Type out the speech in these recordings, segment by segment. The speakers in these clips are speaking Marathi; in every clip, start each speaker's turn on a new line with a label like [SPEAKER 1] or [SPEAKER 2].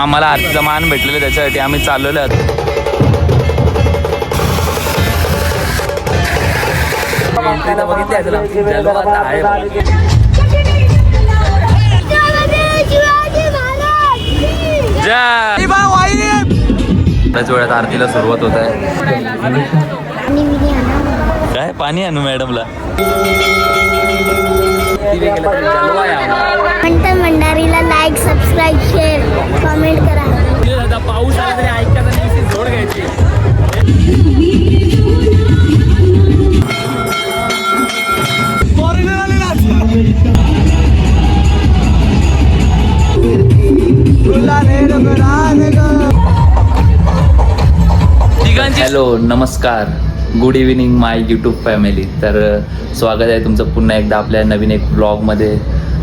[SPEAKER 1] मामाला आरतीचा मान भेटलेलं त्याच्यासाठी आम्ही चाललेलो आहोत. वेळात आरतीला सुरुवात होत आहे. काय? पाणी आणू मॅडमला. हॅलो नमस्कार. Good evening my YouTube family तर स्वागत आहे तुमचं पुन्हा एकदा आपल्या नवीन एक ब्लॉगमध्ये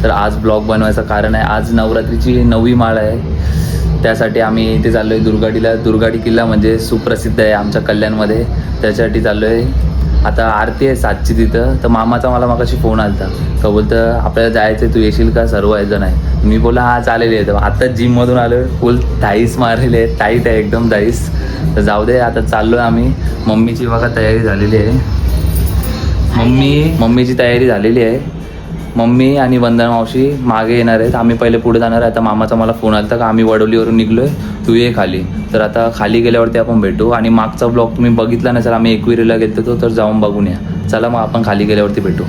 [SPEAKER 1] तर आज ब्लॉग बनवायचं कारण आहे आज नवरात्रीची नववी माळ आहे. त्यासाठी आम्ही इथे चाललो आहे दुर्गाडीला. दुर्गाडी किल्ला म्हणजे सुप्रसिद्ध आहे आमच्या कल्याणमध्ये. त्याच्यासाठी चाललो आहे आता आरती आहे सातची तिथं. तर मामाचा मला मागाशी फोन आला होता का बोलतं आपल्याला जायचं आहे तू येशील का? सर्व आहे जण आहे मी बोला हा चालेल येतं. आता जिममधून आलो फुल टाईस मारलेले आहे टाईट आहे एकदम टाईस तर जाऊ दे आता चाललो आहे आम्ही. मम्मीची बघा तयारी झालेली आहे. मम्मी मम्मीची तयारी झालेली आहे. मम्मी आणि वंदना मावशी मागे येणार आहेत. आम्ही पहिले पुढे जाणार आहे. आता मामाचा मला फोन आला होता का आम्ही वडोलीवरून आहे तू ये खाली. तर आता खाली गेल्यावरती आपण भेटू. आणि मागचा ब्लॉग तुम्ही बघितला नसेल आम्ही एकविरीला गेलो होतो तर जाऊन बघून या. चला मग आपण खाली गेल्यावरती भेटू.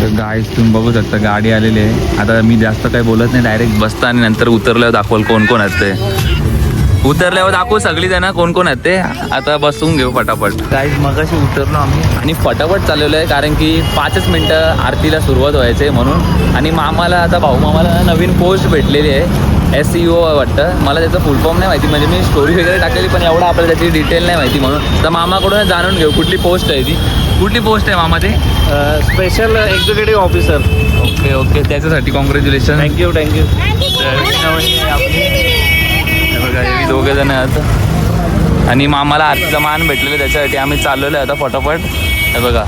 [SPEAKER 1] तर गाईज तुम्ही बघू शकता गाडी आलेली आहे. आता मी जास्त काही बोलत नाही डायरेक्ट बसता आणि नंतर उतरल्यावर दाखवाल कोण कोण असते उतरल्यावर दाखवू सगळी जण कोण कोण आहेत ते. आता बसून घेऊ पटापट काही मगाशी उतरलो आम्ही. आणि फटाफट चालवलं आहे कारण की पाचच मिनटं आरतीला सुरुवात व्हायचे म्हणून. आणि मामाला आता भाऊ मामाला नवीन पोस्ट भेटलेली आहे. एस सी ओ वाटतं. मला त्याचं फुल फॉर्म नाही माहिती. म्हणजे मी स्टोरी वगैरे टाकलेली पण एवढं आपल्याला त्याची डिटेल नाही माहिती म्हणून. तर मामाकडून जाणून घेऊ कुठली पोस्ट आहे ती. कुठली पोस्ट आहे मामा ते?
[SPEAKER 2] Special executive officer
[SPEAKER 1] okay okay त्याच्यासाठी congratulation
[SPEAKER 2] thank you thank you
[SPEAKER 1] आम्ही दोघे जण आहेत. आणि मामाला आरतीचा मान भेटलेलं त्याच्यासाठी. आम्ही चाललेलो आहे आता फटाफट. हे बघा.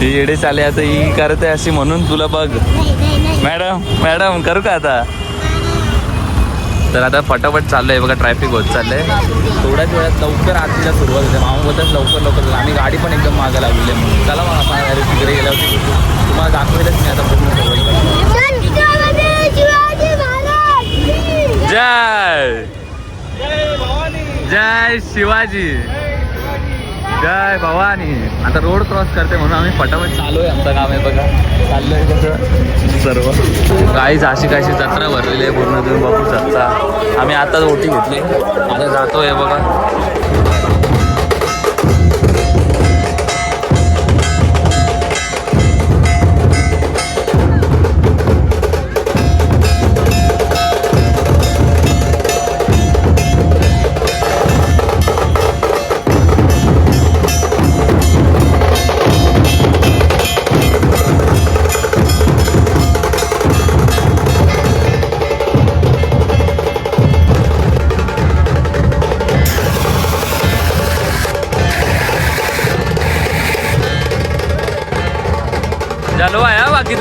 [SPEAKER 1] ते येडे चाले आता ही करते अशी म्हणून तुला बघ. मॅडम मॅडम करू का आता? तर आता फटाफट चाललं आहे बघा ट्रॅफिक होत चाललंय. थोड्याच वेळात लवकर आरतीला सुरुवात होते. मामा बोलतात लवकर लवकर आम्ही गाडी पण एकदम मागं लागलेली आहे म्हणून. चला मग आपण direct तिकडे गेल्यावरती तुम्हाला दाखवेलच मी आता पूर्ण जय। जय शिवाजी। जय भवानी। आता रोड क्रॉस करते म्हणून आम्ही फटाफट चालू आहे आमचं काम आहे बघा. चाललंय कसं सर्व. काहीच अशी काहीशी जत्रा भरलेली आहे पूर्ण तुम्ही बघू शकता. आम्ही आताच ओटी घेतली. आता जातोय बघा.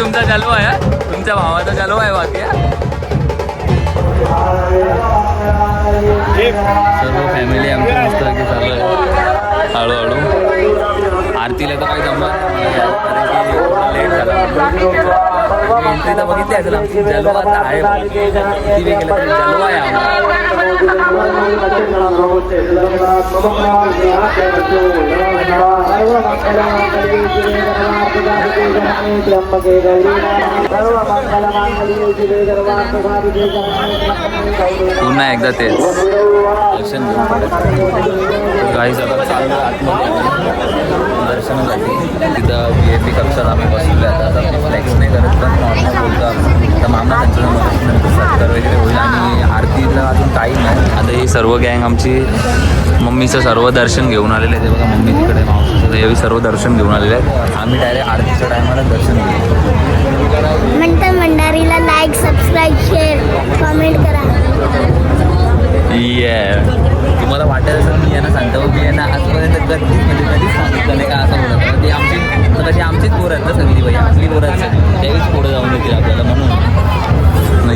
[SPEAKER 1] तुमचा चालू आहे तुमच्या भावाचा चालू आहे बाकी सर्व फॅमिली आमची मस्त की चालू आहे. हळूहळू. आरतीला तर काही जमणार लेट झाला. एंट्रीला बघितली असेल आमची जलवा आता आहे तरी जलवा आहे पुन्हा एकदा तेच. दर्शन घेऊन जागा आतमध्ये. दर्शनासाठी तिथं व्ही आय पी कक्षात आम्ही बसलेलो आहे. आता आता फ्लेक्स नाही करत पण नॉर्मल बोलतो आम्ही. आता मामा त्यांचं सत्कार वगैरे होईल. आणि आरतीला अजून टाईम आहे आता ही सर्व गँग आमची मम्मीचं सर्व दर्शन घेऊन आलेले आहे ते बघा मम्मी तिकडे मावशीचं. हे सर्व दर्शन घेऊन आलेले आहेत. आम्ही डायरेक्ट आरतीच्या टायमाला दर्शन घेऊ
[SPEAKER 3] म्हणतं मंडारीला लाईक सबस्क्राईब शेअर कमेंट करा.
[SPEAKER 1] तुम्हाला वाटत असं मी यांना सांगतो की यांना आजपर्यंत कधीच म्हणजे कधीच सांगितलं नाही का असं म्हणत पण ती आमची तर कशी आमचीच पोरं आहेत ना सगळी बाई आपली पोरं आहेत त्यावेळीच पुढे जाऊन येतील आपल्याला म्हणून.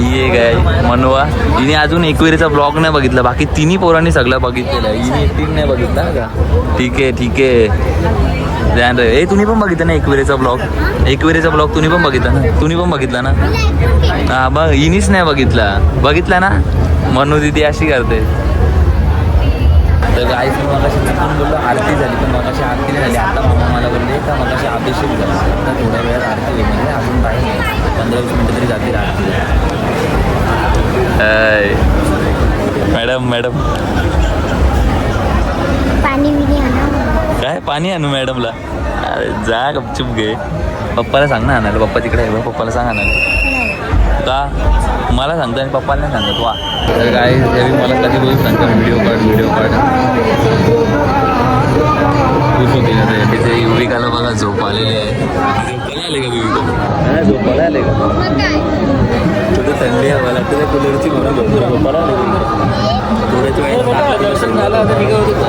[SPEAKER 1] ये काय मनवा. तिने अजून एकविरीचा ब्लॉग नाही बघितला बाकी तिन्ही पोरांनी सगळं बघितलेलं आहे. हिने एकटीने नाही बघितला का? ठीक आहे ठीक आहे. ध्यान रे ए तुम्ही पण बघितलं ना एकवेरेचा ब्लॉग एकवेरेचा ब्लॉग तुम्ही पण बघितला ना? तुम्ही पण बघितला ना? हा बघ हिनीच नाही बघितला. बघितला ना? मनू दिदी अशी करते. तर गाईस मी मगाशी चुकून बोललो आरती झाली. पण मगाशी आरती नाही झाली. आता मामा मला बोलले का मगाशी अभिषेक झाला. आता थोड्या वेळात आरती होईल. म्हणजे अजून काही नाही. पंधरा वीस मिनटं तरी जातील आरती. Madam madam. काय? पाणी आणू मॅडमला. अरे जा गपचूप घे. पप्पाला सांग ना आणायला. पप्पा तिकडे आहे पप्पाला सांग आणायला. का मला सांगतो आणि पप्पाला नाही सांगत वा. तर काय हे मला कधी बोलू सांगतो व्हिडिओ काढ व्हिडिओ काढ. खूप होती ना तिथे युविकाला बघा झोप आलेली आहे. झोपायला आले का युविका? झोपायला आले का? तुझं थंडी हवा लागते त्या कूलरची म्हणून झोपायला आले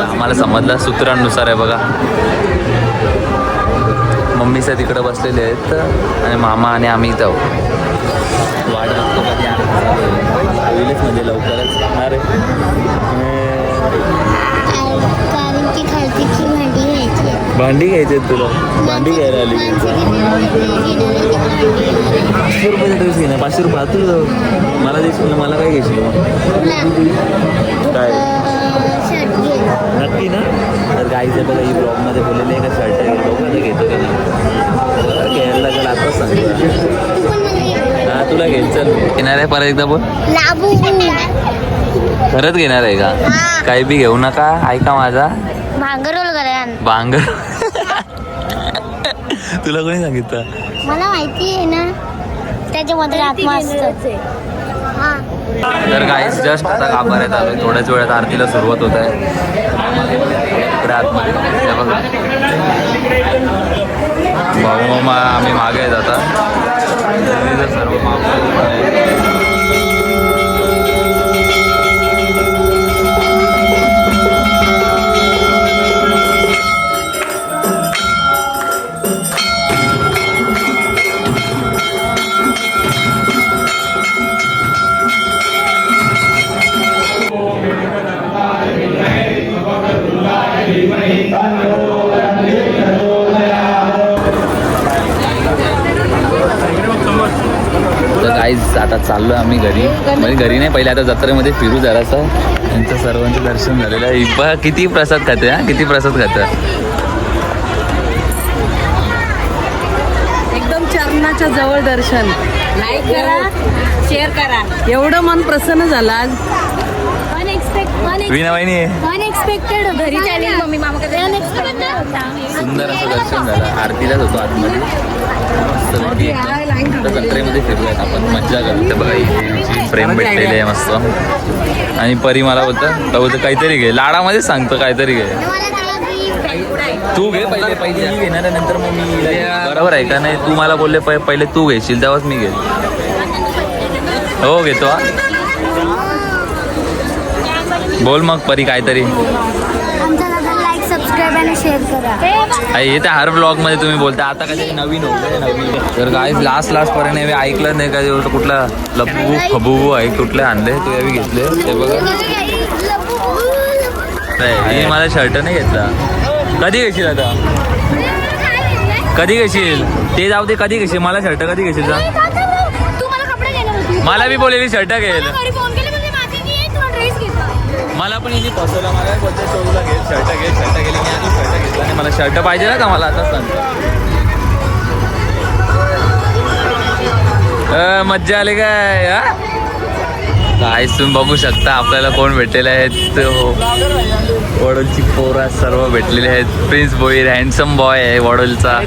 [SPEAKER 1] आम्हाला समजलं सूत्रांनुसार आहे बघा. मम्मीच्या तिकडे बसलेले आहेत आणि मामा आणि आम्ही इथं आहोत. वाट बघतो कधी होईलच म्हणजे लवकरच
[SPEAKER 3] खालतीची भांडी घ्यायची
[SPEAKER 1] घ्यायची तुला? भांडी घ्यायला आली. पाचशे रुपयाचा ड्रेस घे ना पाचशे रुपये. तुला मला देशील ना मला काय
[SPEAKER 3] तुला,
[SPEAKER 1] काय? नक्की ना? तर गाईचं बघा ही ब्लॉगमध्ये बोललेले आहे का शर्ट बघू आता घेतो का नाही. आताच सांगतो. हा तुला घे चल. घेणार आहे परत एकदा बोल.
[SPEAKER 3] लाबू.
[SPEAKER 1] खरंच घेणार आहे का. काही बी घेऊ नका ऐका माझा.
[SPEAKER 3] भांगरोल करा
[SPEAKER 1] बांग तुला कोणी सांगितलं?
[SPEAKER 3] मला माहिती आहे ना त्याच्यामध्ये आत्मा असतं.
[SPEAKER 1] तर गाईस जस्ट आता गाभाऱ्यात आलो थोड्याच वेळात आरतीला सुरुवात होत आहे. इकडे आतमध्ये. बघा. भाऊ मामा आम्ही मागे आहेत आता. सर्व मामा घरी म्हणजे घरी नाही पहिले आता जत्रेमध्ये फिरू जरासं. यांचं सर्वांचं दर्शन झालेलं आहे. बघा किती प्रसाद खाते हा? किती प्रसाद खातं
[SPEAKER 4] एकदम चरणाच्या जवळ दर्शन. लाईक करा शेअर करा. एवढं मन प्रसन्न झालं आज.
[SPEAKER 3] अनएक्सपेक्टेड घरी चालली मम्मी मामा
[SPEAKER 1] सुंदर असं दर्शन झालं. आरतीलाच होतो आतमध्ये. जत्रेमध्ये फिरूयात आपण. मज्जा करू. ते बघा आमची प्रेम भेटलेली आहे मस्त. आणि परी मला बोलतं बोलतं काहीतरी घे. लाडामध्येच सांगतो काहीतरी घे. तू घे पहिले पहिले. मी घेणार आहे, नंतर मग मी बरोबर आहे का नाही? तू मला बोलले पहि- पहिले तू घेशील तेव्हाच मी घेईल. हो घेतो बोल मग परी काहीतरी
[SPEAKER 3] आमच्या दादा लाईक सबस्क्राईब आणि शेअर करा.
[SPEAKER 1] हे हर ब्लॉगमध्ये तुम्ही बोलता. आता कधी नवीन होतं नवीन. तर काय लास्ट लास्ट पर्यंत हे ऐकलं नाही का? कुठला लब्बू फबू आहे कुठले आणले? तू यावी घेतले. ते बघा. नाही, मला शर्ट नाही घेतला. कधी घेशील आता? कधी घेशील? ते जाऊ दे कधी घेशील? मला शर्ट कधी घेशील?
[SPEAKER 3] मला
[SPEAKER 1] बी बोललेली शर्ट घेईल मला पण हिने फसवलं मला बोलते शोरूला घे शर्ट घे शर्ट गेली मी आधी शर्ट घेतला आणि मला शर्ट पाहिजे ना का मला आता? सांगतो अ, मज्जा आली काय? काय तुम्ही बघू शकता आपल्याला कोण भेटलेले आहेत. वडोलची पोरा सर्व भेटलेले आहेत. प्रिन्स बोईर हँडसम बॉय आहे वडोलचा. ते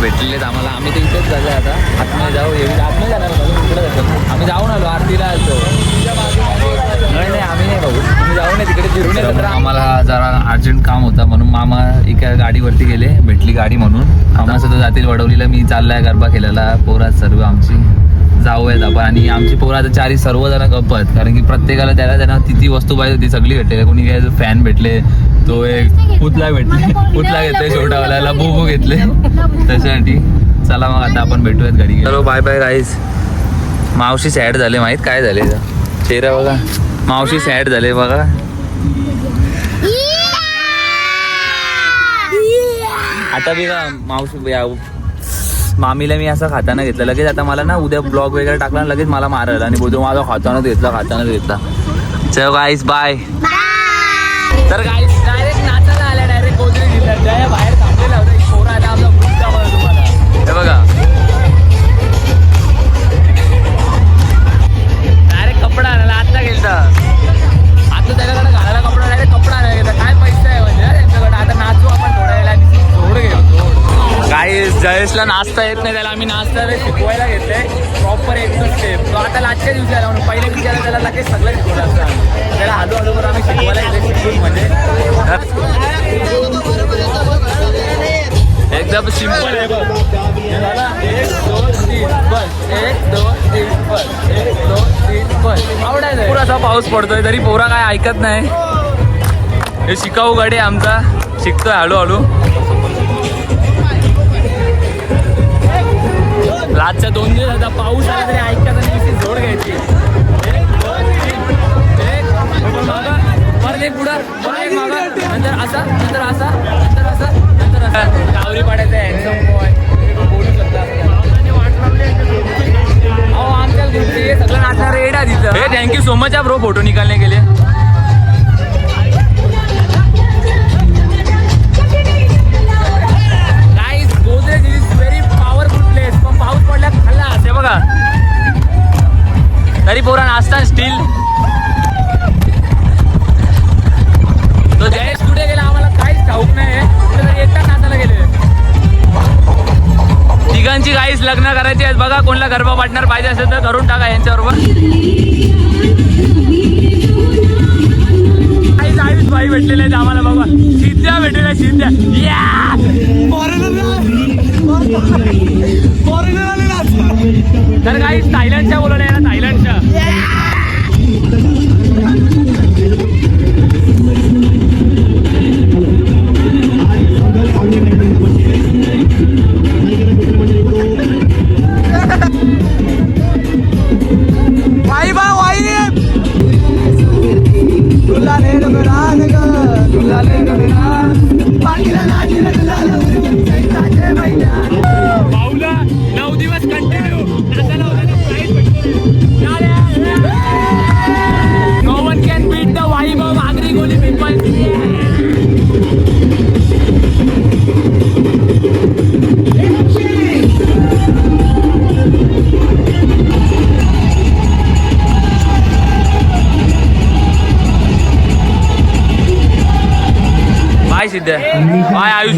[SPEAKER 1] भेटलेले आहेत आम्हाला. आम्ही तर इथेच झालं आता. आतमध्ये जाऊ. आतमध्ये जाणार आम्ही जाऊन आलो आरतीला आलतो नाही नाही आम्ही नाही भाऊ तुम्ही जाऊ नये तिकडे फिरून येत तर आम्हाला जरा अर्जंट काम होतं म्हणून मामा एका गाडीवरती गेले भेटली गाडी म्हणून. मामा सुद्धा जातील वडवलीला मी चाललाय गरबा केलेला पोरा सर्व आमची जाऊयात आपण. आणि आमची पोरं आता चारी सर्वजण गप्प आहेत कारण की प्रत्येकाला त्याला त्यांना ती ती वस्तू पाहिजे ती सगळी भेटले कोणी काय फॅन भेटले तो एक पुतला भेटले. पुतला घेतले छोटावाल्याला बुबू घेतले. त्याच्यासाठी चला मग आता आपण भेटूयात घरी. चलो बाय बाय गाईज मावशी सॅड झाले माहीत काय झाले? चेहरा बघा. मावशी सॅड झाले बघा. आता बी का मावशी या- मामीला मी असं खाताना घेतलं. लगेच आता मला ना उद्या ब्लॉग वगैरे टाकला लगेच मला मारायला आणि बोलतो माझा खातानाच घेतला खातानाच घेतला. चल गाईस बाय तर गाईस डायरेक्ट नाचायला आल्या डायरेक्ट गोदरी जयेशला नाचता येत नाही त्याला आम्ही नाचता शिकवायला घेतलंय. प्रॉपर एकदम स्टेप तो आता लाटच्या दिवशी आला म्हणून पहिले दिवशी त्याला लगेच सगळं शिकवलं असतं. त्याला हळूहळू हळू करून आम्ही शिकवायला घेतलं शिकून म्हणजे. एकदम सिंपल आहे. बघ एक दोन तीन बस एक दोन तीन बस एक दोन तीन बस आवडायचं पुरासा पाऊस पडतोय तरी पोरा काय ऐकत नाही. हे शिकाऊ गाडी आमचा. शिकतोय हळूहळू. रातच्या दोन दिवस आता पाऊस आला तरी ऐकत नाही जोड घ्यायची. परत एक पुढं एक नंतर असा नंतर असा नंतर असा नंतर असा. गावरी हँडसम बॉय बोलू शकता अहो आमच्या ग्रुपचे सगळं नाचणार रेडा तिथं. Thank you so much bro photo निकालने गेले पोरा स्टील तो जयेश कुठे गेला आम्हाला काहीच ठाऊक नाही कुठेतरी एकटा नाताला गेले तिघांची काहीच लग्न करायची आहेत. बघा कोणला गरबा पार्टनर पाहिजे असेल तर करून टाका यांच्याबरोबर. काही आयुष भाई भेटलेले आहेत आम्हाला बाबा सिद्ध्या भेटलेल्या सिद्ध्या या! तर काही थायलंडच्या बोलवल्या ना थायलंडच्या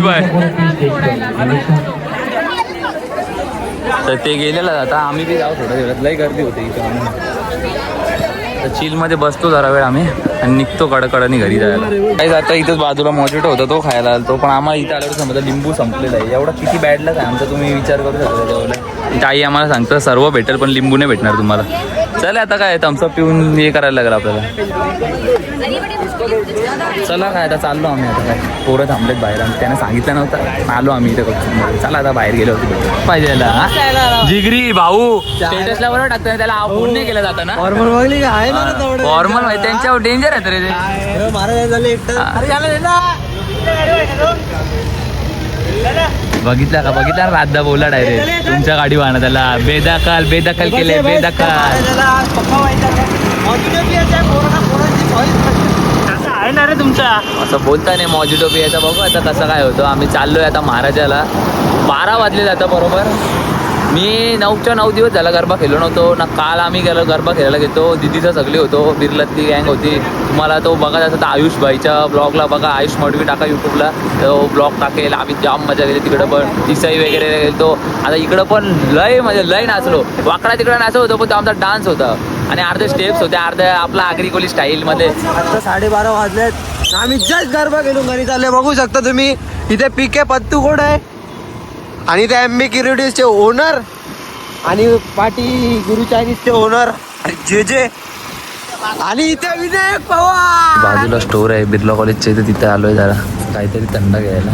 [SPEAKER 1] बाय. तर ते गेलेलं आता. आम्ही बी जाऊ थोड्या वेळात लई गर्दी होती इथे. म्हणून तर चिलमध्ये बसतो जरा वेळ आम्ही. आणि निघतो कडकडनी घरी जायला. काही आता इथंच बाजूला मोजिटो होता तो खायला आलतो पण आम्हाला इथं आल्यावर समजा लिंबू संपलेला आहे. एवढा किती बॅडलाच आहे आमचा तुम्ही विचार करू शकता त्याच्यावर. इथं आई आम्हाला सांगतं सर्व भेटेल पण लिंबू नाही भेटणार तुम्हाला. चला आता काय थम्सअप पिऊन हे करायला लागेल आपल्याला. चला काय आता चाललो आम्ही आता काय. पोरं थांबलेत बाहेर आणि त्याने सांगितलं नव्हतं. आलो आम्ही इथे चला आता बाहेर गेलो होतो. पाहिजे? जिगरी भाऊ. स्टेटसला बरोबर टाकतो त्याला फोन नाही केला जाता ना
[SPEAKER 2] का आहे
[SPEAKER 1] त्यांच्यावर डेंजर आहे रे ते
[SPEAKER 2] महाराज झाले
[SPEAKER 1] बघितला का बघितला राधा बोला डायरेक्ट तुमच्या गाडी वाहना त्याला बेदखल बेदखल केले बेदखल.
[SPEAKER 2] आहे ना रे तुमचा?
[SPEAKER 1] असं बोलता नाही मॉजिटो पियाचा बघू आता कसं काय होतं. आम्ही चाललोय आता महाराजाला. बारा वाजले जातं बरोबर? मी नऊच्या नऊ दिवस झाला गरबा खेळलो नव्हतो. ना काल आम्ही गेलो गरबा खेळायला घेतो दिदीचा सगळी होतो. बिर्लातली गँग होती. तुम्हाला तो बघा असेल तर आयुष भाईच्या ब्लॉगला बघा. आयुष मडवी टाका यूट्यूबला तो ब्लॉग टाकेल. आम्ही जाम मजा केली तिकडं पण. इसाई वगैरे गेलो आता इकडं पण लय म्हणजे लय नाचलो. वाकडा तिकडं नाचत होतो पण तो आमचा डान्स होता. आणि अर्धे स्टेप्स होते. अर्धे आपला आगरी कोली स्टाईलमध्ये
[SPEAKER 2] आता साडेबारा वाजलेत. आम्ही जस्ट गरबा गेलो घरी चालले बघू शकता तुम्ही. इथे पी के पत्तू कोण आहे? आणि ते एम बी किरिटीजचे ओनर आणि पाटी गुरु चायनीजचे ओनर जे जे. आणि इथे विनायक पवार.
[SPEAKER 1] बाजूला स्टोर आहे बिर्ला कॉलेजच्या इथे तिथे आलोय जरा. काहीतरी थंड घ्यायला.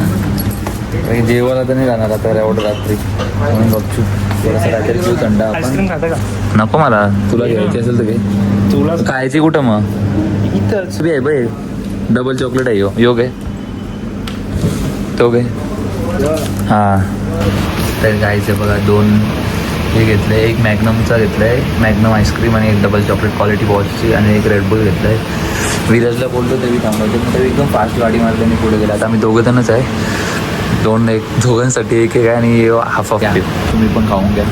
[SPEAKER 1] काही जेवायला तर नाही जाणार आता एवढं रात्री. म्हणून बघू थोडंसं रात्री घेऊ थंड आपण.
[SPEAKER 5] खाता का?
[SPEAKER 1] नको मला. तुला घ्यायची असेल तर घे.
[SPEAKER 5] तुला?
[SPEAKER 1] खायची कुठं मग?
[SPEAKER 5] इथंच.
[SPEAKER 1] बी आहे बाई. डबल चॉकलेट आहे यो. यो घे. तो घे. हां. तर गायचं बघा दोन हे घेतलं आहे एक मॅग्नमचा घेतलं आहे मॅग्नम आईस्क्रीम आणि एक डबल चॉकलेट क्वालिटी वॉचची आणि एक रेडबुल घेतलं आहे विराजला बोललो तरी थांबायचं पण तरी एकदम फास्ट गाडी मारल्याने पुढे गेला. आता आम्ही दोघं जणच आहे. दोन एक दोघांसाठी एक एक आहे आणि हाफ हाफ तुम्ही पण खाऊन घ्या.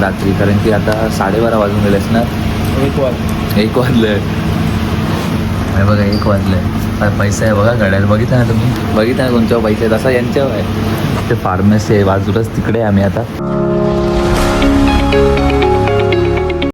[SPEAKER 1] रात्री. कारण की आता साडेबारा वाजून गेलेस ना?
[SPEAKER 5] एक वाज
[SPEAKER 1] एक वाजलं. अरे बघा एक वाजलंय. पैसा आहे बघा गड्याला बघितलं ना तुम्ही? बघितलं ना कोणच्यावर पैसे आहे? तसा यांच्यावर आहे. ते फार्मसी आहे बाजूलाच तिकडे आहे आम्ही आता.